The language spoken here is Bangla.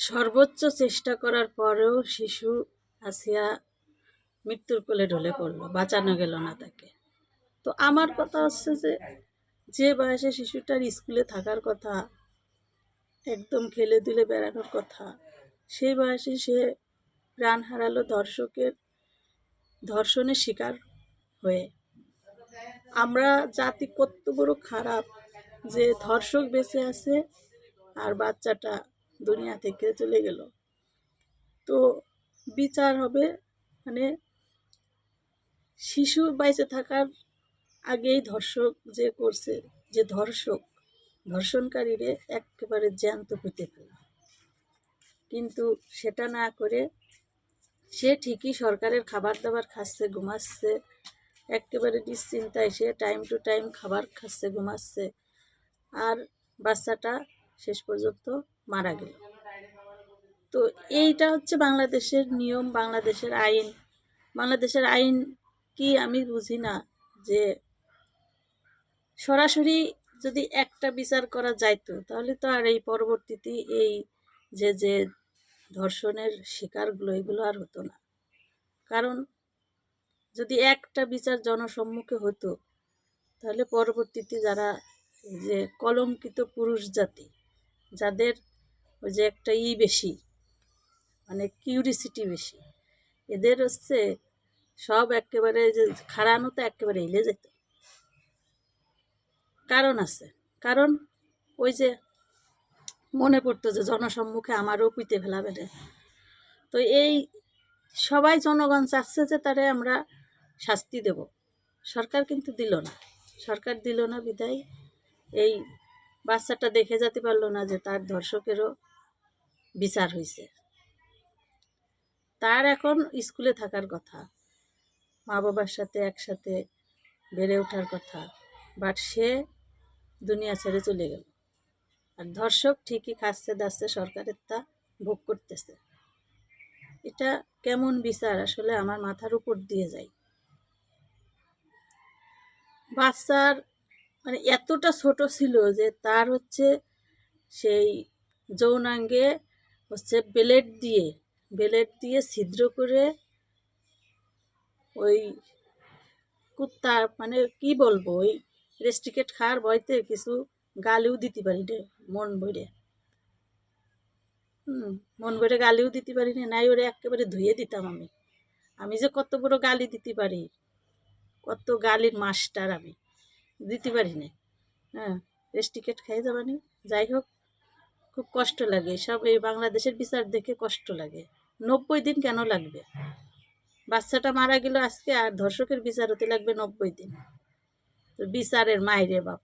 সর্বোচ্চ চেষ্টা করার পরেও শিশু আসিয়া মৃত্যুর কোলে ঢলে পড়ল, বাঁচানো গেল না তাকে। তো আমার কথা হচ্ছে যে যে বয়সে শিশুটার স্কুলে থাকার কথা, একদম খেলে দুলে বেড়ানোর কথা, সেই বয়সে সে প্রাণ হারালো ধর্ষকের ধর্ষণের শিকার হয়ে। আমরা জাতি কত বড় খারাপ যে ধর্ষক বেঁচে আছে আর বাচ্চাটা দুনিয়া থেকে চলে গেল। তো বিচার হবে মানে শিশু বাইচে থাকার আগেই ধর্ষক যে করছে, যে ধর্ষক, ধর্ষণকারীরে একেবারে জ্যান্ত পেতে ফেলা কিন্তু সেটা না করে সে ঠিকই সরকারের খাবার দাবার খাচ্ছে, ঘুমাচ্ছে, একেবারে নিশ্চিন্তায় সে টাইম টু টাইম খাবার খাচ্ছে, ঘুমাচ্ছে। আর বাচ্চাটা শেষ পর্যন্ত মারা গেল। তো এইটা হচ্ছে বাংলাদেশের নিয়ম, বাংলাদেশের আইন। বাংলাদেশের আইন কি আমি বুঝি না যে সরাসরি যদি একটা বিচার করা যাইতো, তাহলে তো আর এই পরবর্তীতে এই যে যে ধর্ষণের শিকারগুলো, এগুলো আর হতো না। কারণ যদি একটা বিচার জনসম্মুখে হতো, তাহলে পরবর্তীতে যারা যে কলঙ্কিত পুরুষ জাতি, যাদের ওই যে একটা ই বেশি মানে কিউরিসিটি বেশি। এদের হচ্ছে সব একেবারে যে খাড়ানো তো একেবারে হিলে যেত। কারণ আছে, কারণ ওই যে মনে পড়তো যে জনসম্মুখে আমারও পুঁতে ফেলা বেড়ে তো এই সবাই জনগণ চাচ্ছে যে তারে আমরা শাস্তি দেব। সরকার কিন্তু দিল না, সরকার দিল না বিদায়। এই বাচ্চাটা দেখে যেতে পারল না যে তার ধর্ষকেরও বিচার হয়েছে তার এখন স্কুলে থাকার কথা মা বাবার সাথে একসাথে বেড়ে ওঠার কথা, বাট সে দুনিয়া ছেড়ে চলে গেল। আর ধর্ষক ঠিকই খাচ্ছে, দাচ্ছে, সরকারের তা ভোগ করতেছে। এটা কেমন বিচার আসলে আমার মাথার উপর দিয়ে যায়। বাচ্চার মানে এতটা ছোট ছিল যে তার হচ্ছে সেই যৌনাঙ্গে হচ্ছে বেলেট দিয়ে বেলেট দিয়ে ছিদ্র করে ওই কুত্তা মানে কি বলব, ওই রেস্টিকেট খাওয়ার ভয়তে কিছু গালিও দিতে পারি রে মন ভরে। হুম, মন ভরে গালিও দিতে পারি না, নাই ওরে একেবারে ধুয়ে দিতাম আমি। আমি যে কত বড় গালি দিতে পারি, কত গালির মাস্টার আমি, দিতে পারি না। হ্যাঁ রেস্টিকেট খাই যাবানি, যাই হোক। খুব কষ্ট লাগে। সব এই বাংলাদেশের বিচার দেখে কষ্ট লাগে। নব্বই দিন কেন লাগবে? বাচ্চাটা মারা গেল আজকে আর ধর্ষকের বিচার হতে লাগবে নব্বই দিন। তো বিচারের মায়ের বাপ।